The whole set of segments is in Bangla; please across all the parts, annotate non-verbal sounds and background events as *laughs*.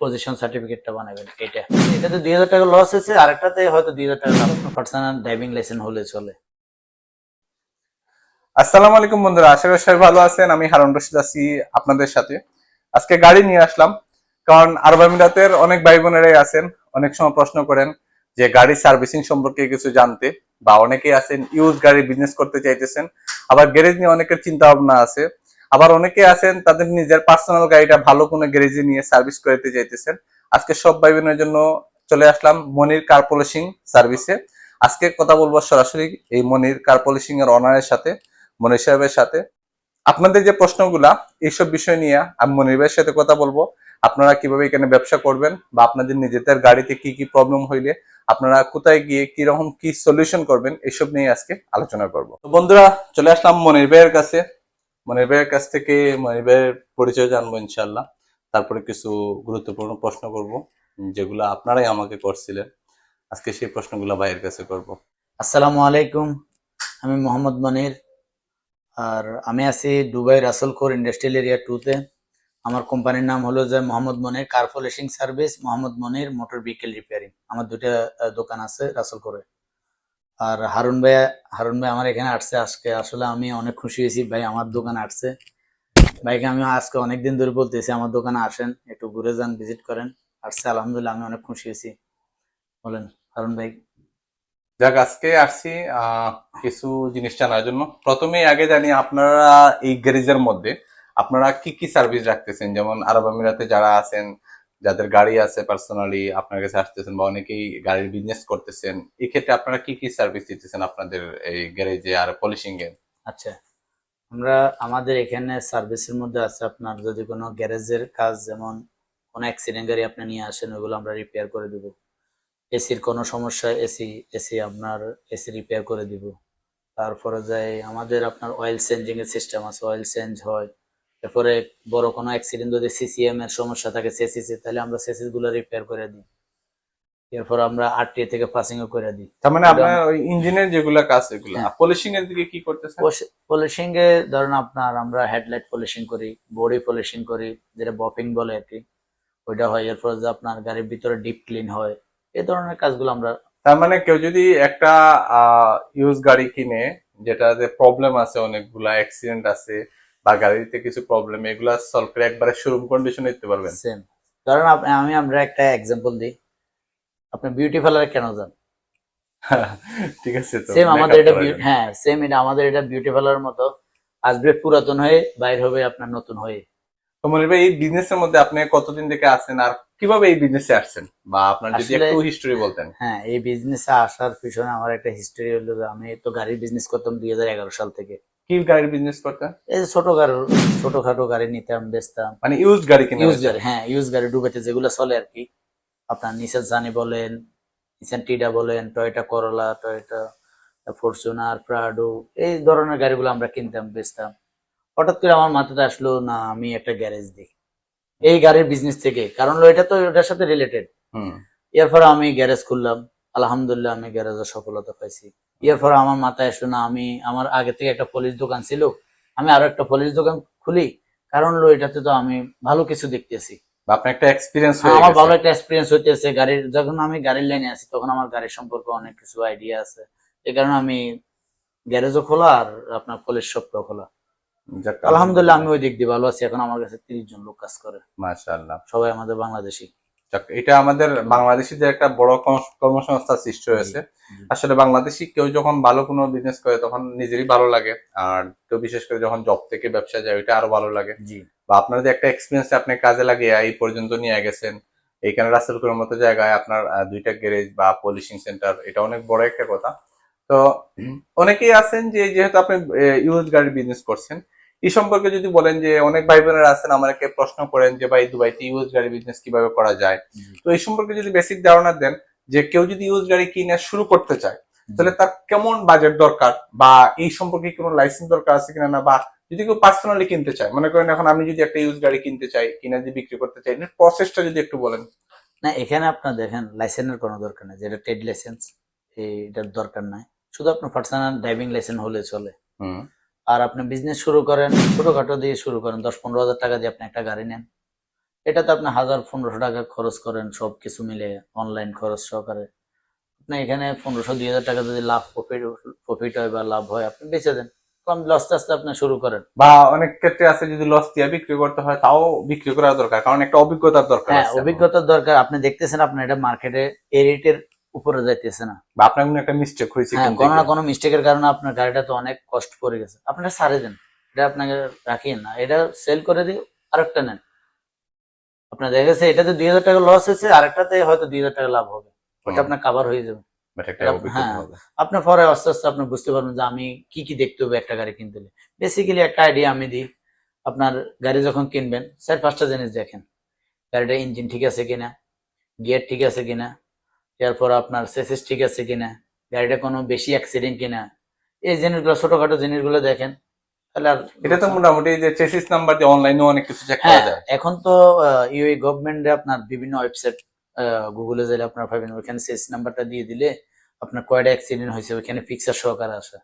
পজিশন সার্টিফিকেটটা বানাবেন, এটা। এটাতে দুই হাজার টাকা লস হয়েছে, আরেকটাতে হয়তো দুই হাজার টাকা লাভ পার্সোনাল ড্রাইভিং লাইসেন্স হলে চলে। আসসালামু আলাইকুম বন্ধুরা, আশা করি সবাই ভালো আছেন। আমি হারুন রশিদ আছি আপনাদের সাথে। আজকে গাড়ি নিয়ে আসলাম, কারণ আরব আমিরাতের অনেক ভাই বোনেরাই আছেন, অনেক সময় প্রশ্ন করেন যে গাড়ি সার্ভিসিং সম্পর্কে কিছু জানতে, বা অনেকেই আছেন ইউজ গাড়ি বিজনেস করতে চাইতেছেন। আবার গ্যারেজ নিয়ে অনেকের চিন্তা ভাবনা আছে। আবার অনেকে আছেন, তাদের নিজের পার্সোনাল গাড়িটা ভালো কোনো গ্যারেজে নিয়ে সার্ভিস করতে চাইতেছেন আজকে সব ভাই বোনের জন্য চলে আসলাম মনির কার পলিশিং সার্ভিসে আজকে কথা বলব সরাসরি এই মনির কার পলিশিং এর অনারের সাথে, মনির সাহেবের সাথে। আপনাদের যে প্রশ্নগুলা, এইসব বিষয় নিয়ে আমি মনির ভাইয়ের সাথে কথা বলব। আপনারা কীভাবে এখানে ব্যবসা করবেন বা আপনাদের নিজেদের গাড়িতে কি কি প্রবলেম হইলে, আপনারা কোথায় গিয়ে কি রকম কি সলিউশন করবেন, এইসব নিয়ে আজকে আলোচনা করব। বন্ধুরা, চলে আসলাম মনির ভাইয়ের কাছে। ভাইয়ের কাছ থেকে ভাইয়ের পরিচয় জানব ইনশাল্লাহ তারপরে কিছু গুরুত্বপূর্ণ প্রশ্ন করব, যেগুলো আপনারাই আমাকে করছিলেন। আজকে সেই প্রশ্নগুলো ভাইয়ের কাছে করব। আসসালামু আলাইকুম, আমি মোহাম্মদ মনির। আর আমি আছি দুবাই রাসেলখোর ইন্ডাস্ট্রিয়াল এরিয়া টুতে। আমার কোম্পানির নাম হলো যে Mohammad Monir car service, Mohammad Monir motor vehicle repairing. আমার দুটা দোকান আছে রাসেলখোরে আর হারুন ভাই হারুন ভাই আমার এখানে আসছে আজকে। আসলে আমি অনেক খুশি হয়েছি, ভাই আমার দোকানে আসছে। ভাইকে আমি আজকে অনেকদিন ধরে বলতেছি, আমার দোকানে আসেন, একটু ঘুরে যান ভিজিট করেন। আসছে, আলহামদুলিল্লাহ, আমি অনেক খুশি হয়েছি। বলেন, হারুন ভাই। যাক, আজকে আসছি কিছু জিনিস জানার জন্য। প্রথমে আগে জানি, আপনারা এই গ্যারেজের মধ্যে আপনারা কি কি সার্ভিস রাখতেছেন? যেমন আরব আমিরাতে যারা আছেন যাদের গাড়ি আছে পার্সোনালি আপনার কাছে আসতেছেন বা অনেকেই গাড়ির বিজনেস করতেছেন, এক্ষেত্রে আপনারা কি কি সার্ভিস দিতেছেন আপনাদের এই গ্যারেজে আর পলিশিং এ? আচ্ছা আমরা আমাদের এখানে সার্ভিসের মধ্যে আছে আপনার যদি কোনো গ্যারেজের কাজ যেমন কোনো অ্যাক্সিডেন্ট গাড়ি আপনি নিয়ে আসেন ওগুলো আমরা রিপেয়ার করে দিব। এসির কোনো সমস্যা এসি এসি আপনার এসি রিপেয়ার করে দিব। তারপরে যাই আমাদের আপনার অয়েল চেঞ্জিং এর সিস্টেম আছে অয়েল চেঞ্জ হয়। তারপরে বড় কোনো অ্যাক্সিডেন্ট যদি সিসিএম এর সমস্যা থাকে সেসিসি তাহলে আমরা সেসিসগুলো রিপেয়ার করে দিই। এরপর আমরা আরটিএ থেকে পাসিং ও করে দিই। তার মানে আপনার ওই ইঞ্জিনের যেগুলা কাজ এগুলো হ্যাঁ। পলিশিং এর দিকে কি করতেছেন? পলিশিং এ ধরেন আপনার আমরা হেডলাইট পলিশিং করি বডি পলিশিং করি যেটা বপিং বলে আর কি। ওইটা হয় এরপর যে আপনার গাড়ির ভিতরে ডিপ ক্লিন হয় এই ধরনের কাজগুলো আমরা তার মানে কেউ যদি একটা ইউজ গাড়ি কিনে যেটাতে প্রবলেম আছে অনেকগুলা অ্যাক্সিডেন্ট আছে বা গাড়িতে কিছু প্রবলেম এগুলা সলভ করে একবারে শোরুম কন্ডিশনে দিতে পারবেন। সেম ধরেন আমি আমরা একটা এক্সাম্পল দিই। আপনি বিউটি পার্লারে কেন যান? *laughs* ঠিক আছে তো সেম আমাদের এটা। হ্যাঁ সেম এটা আমাদের এটা বিউটি পার্লারের মতো। আসবে পুরাতন হয়ে বাইর হবে আপনার নতুন হয়ে। তো মনির ভাই এই বিজনেসের মধ্যে আপনি কতদিন থেকে আছেন আর কীভাবে এই বিজনেসে আসছেন? বা আপনার যদি একটু হিস্টোরি বলতেন। হ্যাঁ এই বিজনেসে আসার পিছনে আমার একটা হিস্টরি হলো যে আমি তো গাড়ির বিজনেস করতাম দুই হাজার এগারো সাল থেকে। কি গাড়ির বিজনেস করতেন এই ছোট গাড়ি ছোটখাটো গাড়ি নিতাম বেচতাম। মানে ইউজ গাড়ি কিনে ইউজ গাড়ি হ্যাঁ ইউজ গাড়ি ডুবেতে যেগুলো চলে আর কি। আপনার নিসেন জানি বলেন নিসেন টিডা বলেন টয়োটা করলা টয়োটা ফরচুনার প্রাডো এই ধরনের গাড়িগুলো আমরা কিনতাম বেচতাম। হঠাৎ করে আমার মাথাতে আসলো না আমি একটা গ্যারেজ দিই এই গাড়ির বিজনেস থেকে কারণ এটা তো ওটার সাথে রিলেটেড হুম। এরপর আমি গ্যারেজ খুললাম। আলহামদুলিল্লাহ আমি গ্যারেজে সফলতা পাইছি। এরপর আমার মাথায় আসলো না আমি আমার আগে থেকে একটা পলিশ দোকান ছিল আমি আরও একটা পলিশ দোকান খুলি। কারণ হলো এটাতে তো আমি ভালো কিছু দেখতেছি। আপনার একটা এক্সপিরিয়েন্স আমার ভালো একটা এক্সপিরিয়েন্স হইতেছে। গাড়ির যখন আমি গাড়ির লাইনে আছি তখন আমার গাড়ির সম্পর্কে অনেক কিছু আইডিয়া আছে। এই কারণে আমি গ্যারেজও খোলা আর আপনার শপটাও খোলা। আলহামদুলিল্লাহ আমি ওই দিক দিয়ে ভালো আছি। এখন আমার কাছে তিরিশ জন লোক কাজ করে। মাশাআল্লাহ। সবাই আমাদের বাংলাদেশি। এটা আমাদের বাংলাদেশে যে একটা বড় কর্ম- কর্মসংস্থান সৃষ্টি হয়েছে। আসলে বাংলাদেশি কেউ যখন ভালো কোনো বিজনেস করে তখন নিজেরই ভালো লাগে। আর কেউ বিশেষ করে যখন জব থেকে ব্যবসা যায় ওইটা আরও ভালো লাগে। জি। বা আপনার যে একটা এক্সপিরিয়েন্স আপনি কাজে লাগিয়ে এই পর্যন্ত নিয়ে গেছেন এইখানে রাসেলপুরের মতো জায়গায় আপনার দুইটা গ্যারেজ বা পলিশিং সেন্টার এটা অনেক বড় একটা কথা। তো অনেকেই আছেন যে যেহেতু আপনি ইউজ গাড়ির বিজনেস করছেন এই সম্পর্কে যদি বলেন যে অনেক ভাই বোনেরা আছেন আমাকে প্রশ্ন করেন যে ভাই দুবাইতে ইউজ গাড়ি বিজনেস কীভাবে করা যায়? তো এই সম্পর্কে যদি বেসিক ধারণা দেন যে কেউ যদি ইউজ গাড়ি কিনে শুরু করতে চায় তাহলে তার কেমন বাজেট দরকার? বা এই সম্পর্কে কোনো লাইসেন্স দরকার আছে কিনা না? বা যদি কেউ পার্সোনালি কিনতে চায় মনে করেন এখন আমি যদি একটা ইউজ গাড়ি কিনতে চাই কিনা যদি বিক্রি করতে চাই প্রসেসটা যদি একটু বলেন। না এখানে আপনার দেখেন লাইসেন্সের কোনো দরকার নেই। যেটা ট্রেড লাইসেন্স এটার দরকার নাই। শুধু আপনার পার্সোনাল ড্রাইভিং লাইসেন্স হলে চলে। হুম। আর আপনি বিজনেস শুরু করেন ছোটখাটো দিয়ে শুরু করেন দশ পনেরো হাজার টাকা দিয়ে আপনি একটা গাড়ি নেন। এটাতে আপনি হাজার পনেরোশো টাকা খরচ করেন সব কিছু মিলে অনলাইন খরচ সহকারে। আপনি এখানে পনেরোশো দুই হাজার টাকা যদি লাভ প্রফিট প্রফিট হয় বা লাভ হয় আপনি বেঁচে দেন। কম আস্তে আপনি শুরু করেন। বা অনেক ক্ষেত্রে আছে যদি লস দিয়ে বিক্রি করতে হয় তাও বিক্রি করা দরকার কারণ একটা অভিজ্ঞতার দরকার হ্যাঁ অভিজ্ঞতার দরকার। আপনি দেখতেছেন আপনার এটা মার্কেটে এ রেটের উপরে যাইতেছে না। বা আপনার কোনো একটা মিস্টেক হয়েছে হ্যাঁ কোনো না কোনো মিস্টেকের কারণে আপনার গাড়িটা তো অনেক কষ্ট পড়ে গেছে। আপনারা সারে দেন। এটা আপনাকে রাখিয়েন না। এটা সেল করে দিয়ে আরেকটা নেন। আপনার দেখা গেছে এটাতে দুই হাজার টাকা লস হয়েছে আরেকটাতে হয়তো দুই হাজার টাকা লাভ হবে। ওটা আপনার কাভার হয়ে যাবে। হ্যাঁ। আপনার পরে আস্তে আস্তে আপনি বুঝতে পারবেন যে আমি কি কি দেখতে হবে একটা গাড়ি কিনতে হলে। বেসিক্যালি একটা আইডিয়া আমি দিই। আপনার গাড়ি যখন কিনবেন স্যার পাঁচটা জিনিস দেখেন। গাড়িটা ইঞ্জিন ঠিক আছে কিনা? গিয়ার ঠিক আছে কিনা? এরপর আপনার সেসিস ঠিক আছে কিনা গাড়িটা কোনো বেশি অ্যাক্সিডেন্ট কিনা এই জিনিসগুলো ছোটখাটো জিনিসগুলো দেখেন। তাহলে আর এটা তো মোটামুটি যে চেসিস নাম্বার দিয়ে অনলাইনে অনেক কিছু চেক করা হ্যাঁ যায়। এখন তো ইউএ গভর্নমেন্টে আপনার বিভিন্ন ওয়েবসাইট গুগলে গেলে আপনার পাবেন ওইখানে সেস নাম্বারটা দিয়ে দিলে আপনার কয়টা অ্যাক্সিডেন্ট হয়েছে ওইখানে পিকচার সহকারে আসে।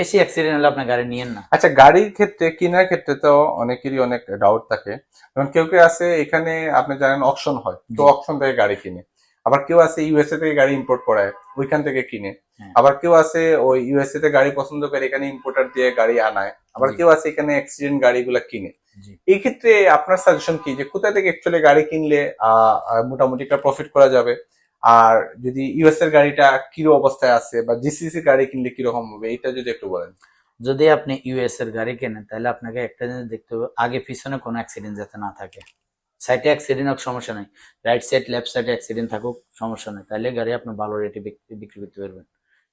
বেশি অ্যাক্সিডেন্ট হলে আপনার গাড়ি নিয়েন না। আচ্ছা গাড়ির ক্ষেত্রে কেনার ক্ষেত্রে তো অনেকেরই অনেক ডাউট থাকে। যেমন কেউ কেউ আছে এখানে আপনি জানেন অকশন হয়। তো জি। অকশন থেকে গাড়ি কিনে। আবার কেউ আছে ইউএসএ থেকে গাড়ি ইম্পোর্ট করায় ওইখান থেকে কিনে। হ্যাঁ। আবার কেউ আছে ওই ইউএসএ তে গাড়ি পছন্দ করে এখানে ইম্পোর্টার দিয়ে গাড়ি আনায়। আবার কেউ আছে এখানে অ্যাক্সিডেন্ট গাড়িগুলো কিনে। এই ক্ষেত্রে আপনার সাজেশন কি? যে কোথা থেকে অ্যাকচুয়ালি গাড়ি কিনলে মোটামুটি একটা প্রফিট করা যাবে? আর যদি ইউএস এর গাড়িটা কিরো অবস্থায় আছে বা জিসিসি গাড়ি কিনলে কীরকম হবে? এটা যদি একটু বলেন। যদি আপনি ইউএস এর গাড়ি কেনেন তাহলে আপনাকে একটা জিনিস দেখতে হবে আগে পিছনে কোনো অ্যাক্সিডেন্ট যাতে না থাকে। সাইডে অ্যাক্সিডেন্ট হোক সমস্যা নাই। রাইট সাইড লেফট সাইডে অ্যাক্সিডেন্ট থাকুক সমস্যা নেই। তাহলে গাড়ি আপনি ভালো রেটে বিক্রি করতে পারবেন।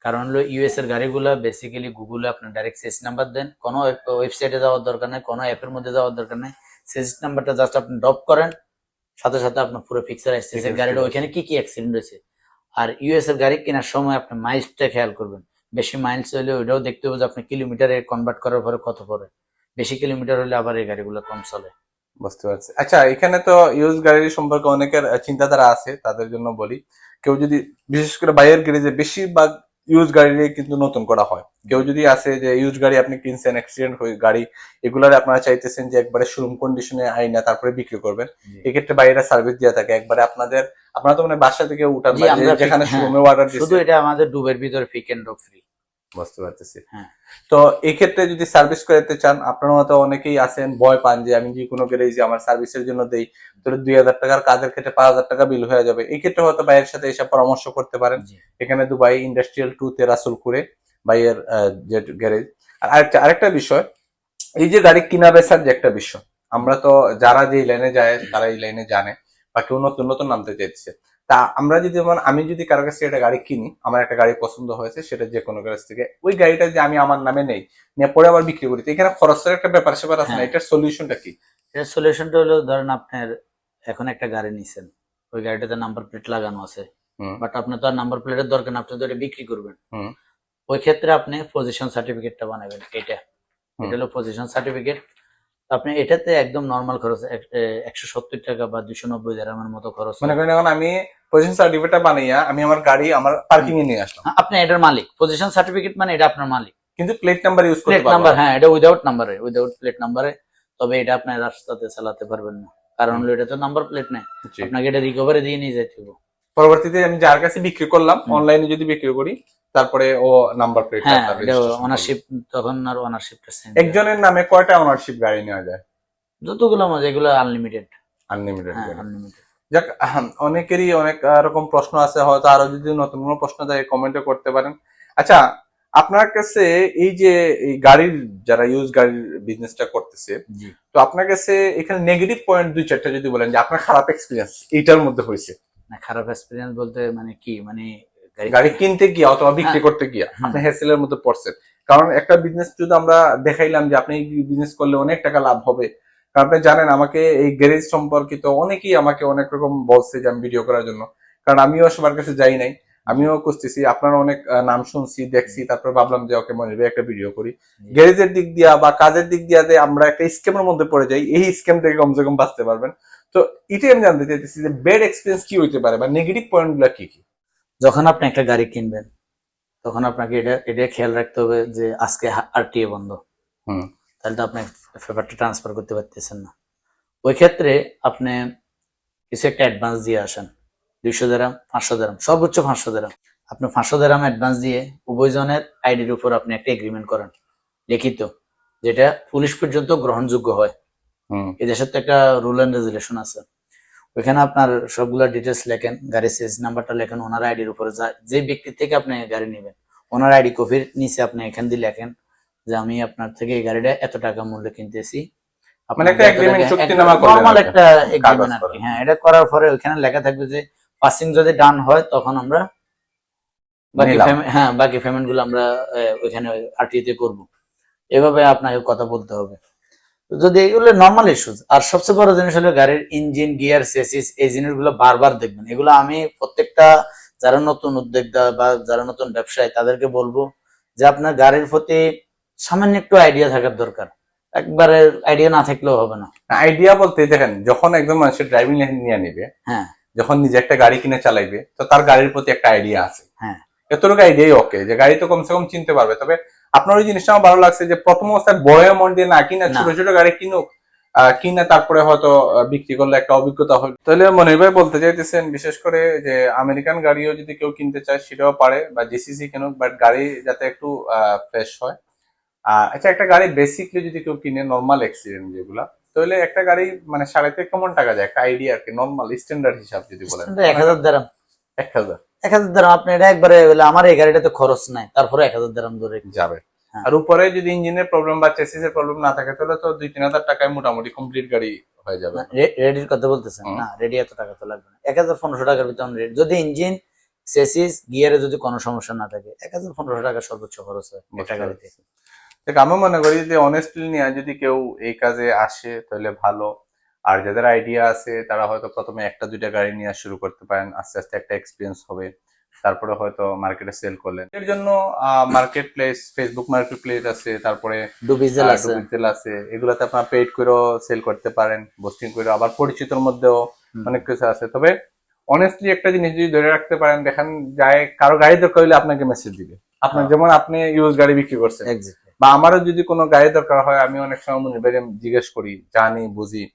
কারণ হলো ইউএস এর গাড়িগুলো বেসিক্যালি গুগলে আপনার ডাইরেক্ট সেস নাম্বার দেন। কোনো ওয়েবসাইটে যাওয়ার দরকার নেই কোনো অ্যাপের মধ্যে যাওয়ার দরকার নেই। সেস নাম্বারটা জাস্ট আপনি ড্রপ করেন সাথে সাথে আপনার পুরো ফিক্সার Details গাড়িটা ওইখানে কি কি অ্যাক্সিডেন্ট হয়েছে? আর ইউএস এর গাড়ি কেনার সময় আপনি মাইলসটা খেয়াল করবেন। বেশি মাইলস হলে ওইটাও দেখতে হবে যে আপনি কিলোমিটারে কনভার্ট করার পরে কত পড়ে বেশি কিলোমিটার হলে আবার এই গাড়িগুলো কম চলে। বুঝতে পারছি। আচ্ছা এখানে তো ইউজ গাড়ির সম্পর্কে অনেকের চিন্তাধারা আছে তাদের জন্য বলি। কেউ যদি বিশেষ করে বাইরের গ্যারেজে বেশিরভাগ ইউজ গাড়ি কিন্তু নতুন করা হয়। কেউ যদি আছে যে ইউজ গাড়ি আপনি কিনছেন অ্যাক্সিডেন্ট হয়ে গাড়ি এগুলার আপনারা চাইতেছেন যে একবারে শোরুম কন্ডিশনে আইনা তারপরে বিক্রি করবেন। এক্ষেত্রে বাইরে সার্ভিস দেওয়া থাকে। একবারে আপনাদের আপনারা তো মানে বাসা থেকে উঠান যেখানে হ্যাঁ, শোরুমে অর্ডার শুধু এটা আমাদের ডুবের ভিতরে পিক এন্ড ড্রপ ফ্রি বুঝতে পারতেছি। হ্যাঁ। তো এই ক্ষেত্রে যদি সার্ভিস করাতে চান আপনার মতো অনেকেই আছেন ভয় পান যে আমি যে কোনো গ্যারেজে আমার সার্ভিসের জন্য দেই তাহলে দুই হাজার টাকার কাজের ক্ষেত্রে পাঁচ হাজার টাকা বিল হয়ে যাবে। এই ক্ষেত্রে হয়তো ভাইয়ের সাথে এসে পরামর্শ করতে পারেন। এখানে দুবাই ইন্ডাস্ট্রিয়াল টু তে রাসুলপুরে ভাইয়ের যে গ্যারেজ আর আরেকটা আরেকটা বিষয় এই যে গাড়ি কিনা বেচার যে একটা বিষয় আমরা তো যারা যে লাইনে যায় তারা এই লাইনে জানে বা কেউ নতুন নতুন নামতে চাইছে তা আমরা যদি যেমন আমি যদি কারও কাছ থেকে একটা গাড়ি কিনি আমার একটা গাড়ি পছন্দ হয়েছে সেটা যে কোনো কাছ থেকে ওই গাড়িটা যে আমি আমার নামে নেই নিয়ে পরে আবার বিক্রি করি এখানে খরচের একটা ব্যাপার স্যাপার আছে না হ্যাঁ। এটার সলিউশনটা কি? এর সলিউশনটা হলো ধরেন আপনার এখন একটা গাড়ি নিছেন ওই গাড়িটাতে নাম্বার প্লেট লাগানো আছে। বাট আপনার তো আর নাম্বার প্লেটের দরকার না আপনি তো এটা বিক্রি করবেন। ওই ক্ষেত্রে আপনি পজিশন সার্টিফিকেটটা বানাবেন এটা এটা হলো পজিশন সার্টিফিকেট আপনি এটাতে একদম নর্মাল খরচ একশো সত্তর টাকা বা দুশো নব্বই হাজার মতো খরচ মনে করেন এখন আমি পজিশন সার্টিফিকেটটা বানাইয়া আমি আমার গাড়ি আমার পার্কিং এ নিয়ে আসলাম। হ্যাঁ, আপনি এটার মালিক। পজিশন সার্টিফিকেট মানে এটা আপনার মালিক। কিন্তু প্লেট নাম্বার ইউজ করতে প্লেট নাম্বার হ্যাঁ এটা উইদাউট নাম্বারে উইদাউট প্লেট নাম্বারে তবে এটা আপনার রাস্তাতে চালাতে পারবেন না। কারণ হলো এটা তো নাম্বার প্লেট নেই। আপনাকে এটা রিকভারি দিয়ে নিয়ে যেতে হবে পরবর্তীতে আমি যার কাছে বিক্রি করলাম অনলাইনে যদি বিক্রি করি তারপরে ও নাম্বার প্লেট এটা তখন আর অনারশিপটা একজনের নামে কয়টা ওনারশিপ গাড়ি নেওয়া যায়? যতগুলো মজা এগুলো আনলিমিটেড আনলিমিটেড আনলিমিটেড যাক অনেকেরই অনেক রকম প্রশ্ন আছে হয়তো আরও যদি নতুন কোনো প্রশ্ন থাকে কমেন্টে করতে পারেন। আচ্ছা আপনার কাছে এই যে এই গাড়ির যারা ইউজ গাড়ির বিজনেসটা করতেছে তো আপনার কাছে এখানে নেগেটিভ পয়েন্ট দুই চারটা যদি বলেন যে আপনার খারাপ এক্সপিরিয়েন্স এইটার মধ্যে হয়েছে। না খারাপ এক্সপিরিয়েন্স বলতে মানে কি? মানে গাড়ি কিনতে গিয়া অথবা বিক্রি হ্যাঁ। করতে গিয়া আপনি হ্যাসেলের মধ্যে পড়ছেন। কারণ একটা বিজনেস যদি আমরা দেখাইলাম যে আপনি বিজনেস করলে অনেক টাকা লাভ হবে কারণ আপনি জানেন আমাকে এই গ্যারেজ সম্পর্কিত অনেকেই আমাকে অনেক রকম বলছে যে আমি ভিডিও করার জন্য। কারণ আমিও সবার কাছে যাই নাই আমিও খুঁজতেছি আপনার অনেক নাম শুনছি দেখছি তারপর ভাবলাম যে ওকে মনে হবে একটা ভিডিও করি। গ্যারেজের দিক দিয়া বা কাজের দিক দিয়া যে আমরা একটা স্ক্যামের মধ্যে পড়ে যাই এই স্ক্যাম থেকে কমসে কম বাঁচতে পারবেন। তো এটাই আমি জানতে চাইতেছি যে ব্যাড এক্সপিরিয়েন্স কি হইতে পারে বা নেগেটিভ পয়েন্টগুলা কি কি? যখন আপনি একটা গাড়ি কিনবেন তখন আপনাকে এটা এটা খেয়াল রাখতে হবে যে আজকে আরটিএ বন্ধ। তাহলে তো আপনি পেপারটা ট্রান্সফার করতে পারতেছেন না। ওই ক্ষেত্রে আপনি কিছু একটা অ্যাডভান্স দিয়ে আসেন। দুইশো দেরাম পাঁচশো দেরাম সর্বোচ্চ পাঁচশো দেরাম। আপনি পাঁচশো দেরাম অ্যাডভান্স দিয়ে উভয়জনের আইডির উপর আপনি একটা এগ্রিমেন্ট করেন। লিখিত যেটা পুলিশ পর্যন্ত গ্রহণযোগ্য হয়। হুম। এই দেশের তো একটা রুল এন্ড রেজুলেশন আছে। ওইখানে আপনার সবগুলা ডিটেলস লেখেন গাড়ির সিএস নাম্বারটা লেখেন ওনার আইডির উপরে যা- যে ব্যক্তি থেকে আপনি গাড়ি নেবেন ওনার আইডি কপির নিচে আপনি এখান দিয়ে লেখেন যে আমি আপনার থেকে এই গাড়িটা এত টাকা মূল্যে কিনতেছি। মানে হ্যাঁ এটা করার পরে ওইখানে লেখা থাকবে যে পাসিং যদি ডান হয় তখন আমরা বাকি। হ্যাঁ বাকি পেমেন্টগুলো আমরা ওইখানে আরটিতে করব। এভাবে আপনাকে কথা বলতে হবে। যদি এগুলো নর্মাল ইস্যুজ আর সবচেয়ে বড় জিনিস হলো গাড়ির ইঞ্জিন গিয়ার সেসিস এই জিনিসগুলো বারবার দেখবেন। এগুলো আমি প্রত্যেকটা যারা নতুন উদ্যোক্তা বা যারা নতুন ব্যবসায়ী তাদেরকে বলব যে আপনার গাড়ির প্রতি সামান্য একটু আইডিয়া থাকার দরকার। একবারে আইডিয়া না থাকলেও হবে না। আইডিয়া বলতে দেখেন যখন একদম মানুষের ড্রাইভিং লাইসেন্স নিয়ে নিবে হ্যাঁ। যখন নিজে একটা গাড়ি কিনে চালাইবে তো তার গাড়ির প্রতি একটা আইডিয়া আছে। হ্যাঁ। এতটুকু আইডিয়াই ওকে যে গাড়ি তো কমসে কম চিনতে পারবে তবে আপনার ওই জিনিসটা আমার ভালো লাগছে যে প্রথম অবস্থায় বড় অ্যামাউন্ট দিয়ে না কিনা ছোট ছোট গাড়ি কিনুক আহ, কিনে তারপরে হয়তো বিক্রি করলে একটা অভিজ্ঞতা হবে তাহলে মনির ভাই বলতে চাইতেছেন বিশেষ করে যে আমেরিকান গাড়িও যদি কেউ কিনতে চায় সেটাও পারে বা জিসিসি কিনুক বাট গাড়ি যাতে একটু ফ্রেশ হয়। আহ, আচ্ছা একটা গাড়ি বেসিকলি যদি কেউ কিনে নর্মাল অ্যাক্সিডেন্ট যেগুলা তাহলে একটা গাড়ি মানে সাড়ে কেমন টাকা যায়? একটা আইডিয়া আর কি নর্মাল স্ট্যান্ডার্ড হিসাব যদি বলেন। এক হাজার দ্রাম এক হাজার। এক হাজার দ্রাম আপনি এটা একবারে আমার এই গাড়িটাতে খরচ নাই তারপরে এক হাজার দ্রাম ধরে যাবে। হ্যাঁ। আর উপরে যদি ইঞ্জিনের প্রবলেম বা চেসিসের প্রবলেম না থাকে তাহলে তো দুই তিন হাজার টাকায় মোটামুটি কমপ্লিট গাড়ি হয়ে যাবে। রেডির কথা বলতেছেন। না রেডি এত টাকা তো লাগবে না। এক হাজার পনেরোশো টাকার ভিতরে ready। যদি ইঞ্জিন সেসিস গিয়ারে যদি কোনো সমস্যা না থাকে এক হাজার পনেরোশো টাকা সর্বোচ্চ খরচ হয় একটা গাড়িতে। দেখ আমি মনে করি যে অনেস্টলি নিয়ে যদি কেউ এই কাজে আসে তাহলে ভালো। আর যাদের আইডিয়া আছে তারা হয়তো প্রথমে একটা দুইটা গাড়ি নিয়ে শুরু করতে পারেন। আস্তে আস্তে একটা এক্সপিরিয়েন্স হবে। তারপরে হয়তো মার্কেটে সেল করলেন। এর জন্য market place Facebook market place আছে তারপরে ডুবিজেল আছে। এগুলাতে আপনার পেইড করেও সেল করতে পারেন পোস্টিং করে আবার পরিচিতর মধ্যেও অনেক কিছু আছে। তবে অনেস্টলি একটা জিনিস যদি ধরে রাখতে পারেন দেখেন যায় কারও গাড়ি দরকার হলে আপনাকে মেসেজ দিবে। আপনার হ্যাঁ। যেমন আপনি ইউজ গাড়ি বিক্রি করছেন। বা আমারও যদি কোনো গাড়ি দরকার হয় আমি অনেক সময় মনে জিজ্ঞেস করি জানি বুঝি।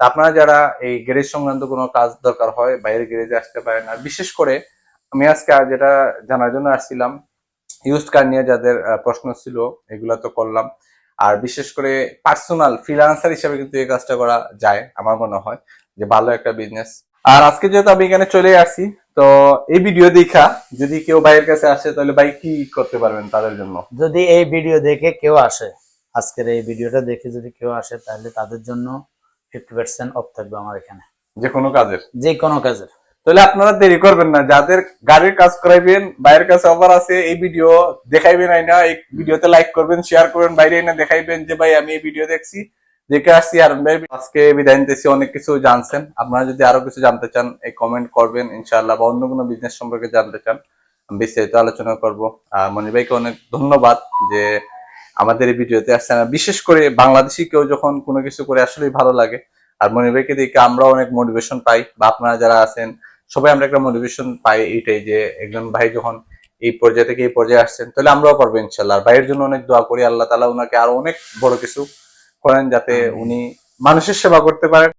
আপনারা যারা এই গ্যারেজ সংক্রান্ত কোনো কাজ দরকার হয় বাইরের গ্যারেজে আসতে পারেন। আর বিশেষ করে আমি আজকে যেটা জানার জন্য আসছিলাম ইউজড কার নিয়ে যাদের প্রশ্ন ছিল এগুলা তো করলাম। আর বিশেষ করে পার্সোনাল ফ্রিলান্সার হিসেবে কিন্তু এই কাজটা করা যায় আমার মনে হয় যে ভালো একটা বিজনেস আর আজকে যেহেতু আমি এখানে চলে আসি তো এই ভিডিও দেখা যদি কেউ ভাইয়ের কাছে আসে তাহলে ভাই কি করতে পারবেন তাদের জন্য? যদি এই ভিডিও দেখে কেউ আসে আজকের এই ভিডিওটা দেখে যদি কেউ আসে তাহলে তাদের জন্য ফিফটি পার্সেন্ট অফ থাকবে আমার এখানে। যে কোনো কাজের? যে কোনো কাজের। তাহলে আপনারা দেরি করবেন না যাদের গাড়ির কাজ করাইবেন বাইরের কাছে অফার আছে এই ভিডিও দেখাইবেন আইনা এই ভিডিওতে লাইক করবেন শেয়ার করবেন বাইরে এনে দেখাইবেন যে ভাই আমি এই ভিডিও দেখছি দেখে আসছি আর ভাই আজকে বিদায় নিতেছি অনেক কিছু জানছেন। আপনারা যদি আরও কিছু জানতে চান এই কমেন্ট করবেন ইনশাআল্লাহ বা অন্য কোনো বিজনেস সম্পর্কে জানতে চান বিস্তারিত আলোচনা করব। আর মনি ভাইকে অনেক ধন্যবাদ যে আমাদের এই ভিডিওতে আসছে না। বিশেষ করে বাংলাদেশি কেউ যখন কোনো কিছু করে আসলেই ভালো লাগে। আর মনি ভাইকে দেখে আমরা অনেক মোটিভেশন পাই বা আপনারা যারা আছেন সবাই আমরা একটা মোটিভেশন পাই এইটাই যে একজন ভাই যখন এই পর্যায়ে থেকে এই পর্যায়ে আসছেন তাহলে আমরাও পারব ইনশাল্লাহ আর ভাইয়ের জন্য অনেক দোয়া করি আল্লাহ তালা ওনাকে আরও অনেক বড় কিছু করেন যাতে উনি মানুষের সেবা করতে পারেন।